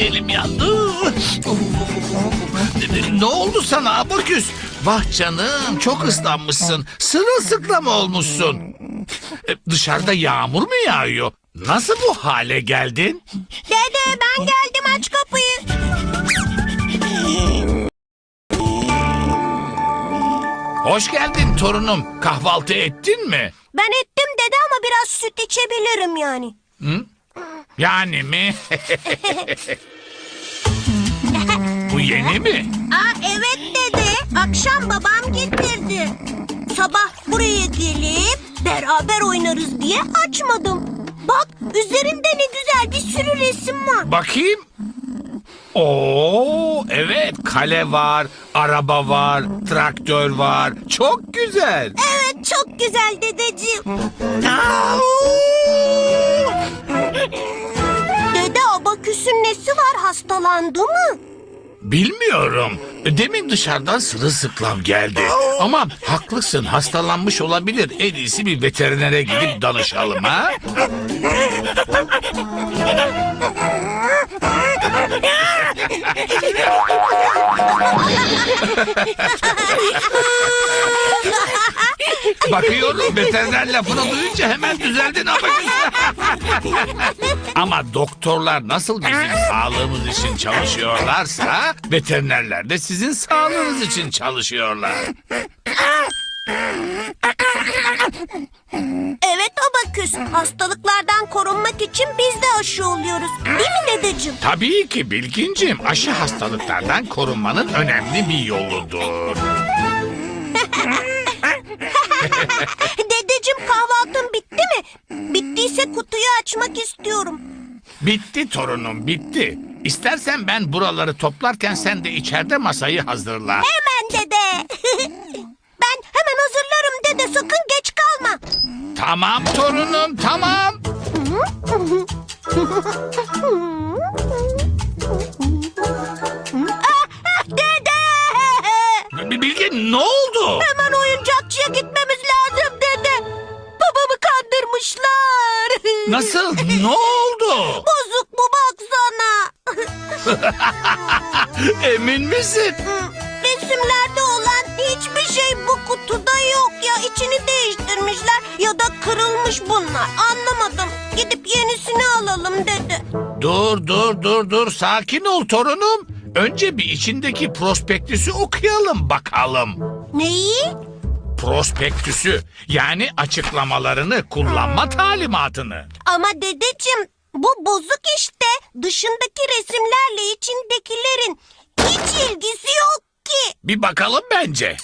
elim yandı. Ne oldu sana Abaküs? Vah canım çok ıslanmışsın. Sırılsıklam olmuşsun. E, Dışarıda yağmur mu yağıyor? Nasıl bu hale geldin? Dede ben geldim aç kapıyı. Hoş geldin torunum. Kahvaltı ettin mi? Ben ettim dede ama biraz süt içebilirim yani. Yani mi? bu yeni mi? Aa evet dede. Akşam babam getirdi. Sabah buraya gelip beraber oynarız diye açmadım. Bak üzerinde ne güzel bir sürü resim var. Bakayım. Oo, evet kale var, araba var, traktör var. Çok güzel. Evet çok güzel dedeciğim. Dede hastalandı mı? Bilmiyorum. Demin dışarıdan sırılsıklam geldi. Ama haklısın hastalanmış olabilir. En iyisi bir veterinere gidip danışalım ha. Bakıyorum veteriner lafını duyunca hemen düzeldin ama. ama doktorlar nasıl bizim sağlığımız için çalışıyorlarsa veterinerler de sizin sağlığınız için çalışıyorlar. Evet abaküs. Hastalıklardan korunmak için biz de aşı oluyoruz. Değil mi dedeciğim? Tabii ki Bilgincim aşı hastalıklardan korunmanın önemli bir yoludur. Dedeciğim kahvaltın bitti mi? Bittiyse kutuyu açmak istiyorum. Bitti torunum bitti. İstersen ben buraları toplarken sen de içeride masayı hazırla. Hemen dede. ben hemen hazırlarım dede sakın geç kalma. Tamam torunum tamam. Nasıl? Ne oldu? Bozuk bu baksana. Emin misin? Resimlerde olan hiçbir şey bu kutuda yok ya. İçini değiştirmişler ya da kırılmış bunlar. Anlamadım. Gidip yenisini alalım dedi. Dur dur dur dur sakin ol torunum. Önce bir içindeki prospektüsü okuyalım bakalım. Neyi? Prospektüsü yani açıklamalarını kullanma talimatını. Ama dedeciğim bu bozuk işte. Dışındaki resimlerle içindekilerin hiç ilgisi yok ki. Bir bakalım bence.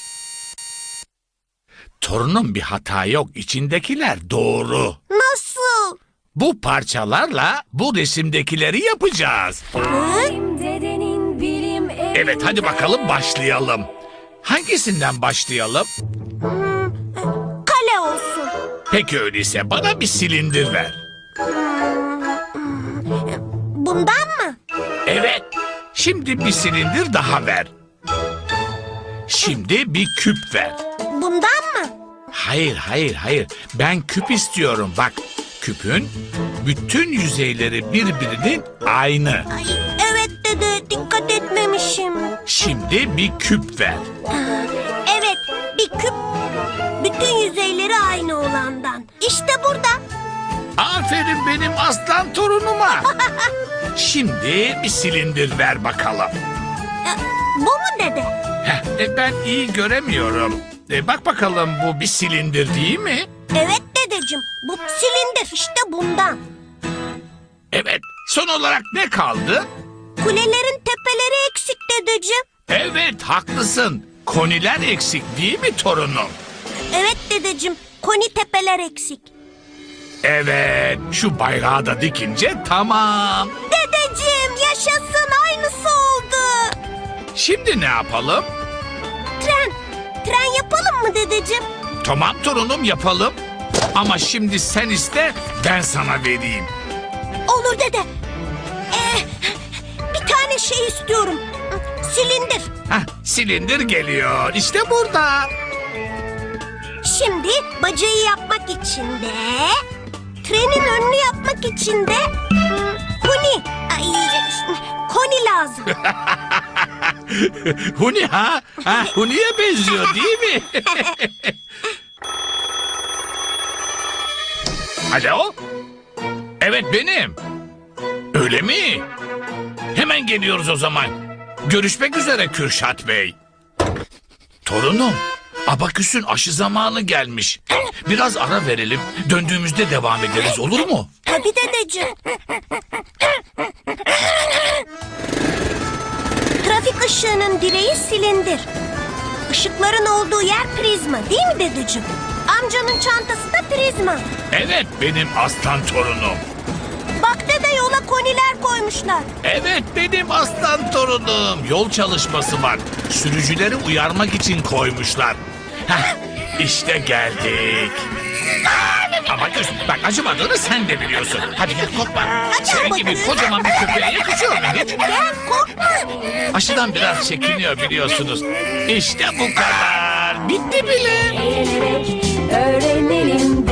Torunum bir hata yok içindekiler doğru. Nasıl? Bu parçalarla bu resimdekileri yapacağız. Evet hadi bakalım başlayalım. Hangisinden başlayalım? Peki öyleyse bana bir silindir ver. Bundan mı? Evet. Şimdi bir silindir daha ver. Şimdi bir küp ver. Bundan mı? Hayır hayır hayır. Ben küp istiyorum bak. Küpün bütün yüzeyleri birbirinin aynı. Ay, evet dede dikkat etmemişim. Şimdi bir küp ver. Evet bir küp bütün yüzeyleri aynı. Aferin benim aslan torunuma. Şimdi bir silindir ver bakalım. E, bu mu dede? Heh, e, ben iyi göremiyorum. E, bak bakalım bu bir silindir değil mi? Evet dedeciğim bu silindir işte bundan. Evet. Son olarak ne kaldı? Kulelerin tepeleri eksik dedeciğim. Evet haklısın. Koniler eksik değil mi torunum? Evet dedeciğim koni tepeler eksik. Evet şu bayrağı da dikince tamam. Dedeciğim yaşasın aynısı oldu. Şimdi ne yapalım? Tren. Tren yapalım mı dedeciğim? Tamam torunum yapalım. Ama şimdi sen iste ben sana vereyim. Olur dede. Ee, bir tane şey istiyorum. Silindir. Hah silindir geliyor. İşte burada. Şimdi bacayı yapmak için de... Trenin önünü yapmak için de... Huni. Ay, koni lazım. Huni ha? ha Huni'ye benziyor değil mi? Alo? Evet benim. Öyle mi? Hemen geliyoruz o zaman. Görüşmek üzere Kürşat Bey. Torunum, Abaküs'ün aşı zamanı gelmiş. Biraz ara verelim, döndüğümüzde devam ederiz olur mu? Tabii dedeciğim. Trafik ışığının direği silindir. Işıkların olduğu yer prizma değil mi dedeciğim? Amcanın çantası da prizma. Evet benim aslan torunum. Bak dede yola koniler koymuşlar. Evet benim aslan torunum. Yol çalışması var. Sürücüleri uyarmak için koymuşlar. Heh, işte geldik. Ama göz, bak acımadığını sen de biliyorsun. Hadi gel korkma. Senin gibi kocaman bir köpeğe yakışıyor mu hiç? Gel korkma. Aşıdan biraz çekiniyor biliyorsunuz. İşte bu kadar. Bitti bile. Öğrenelim,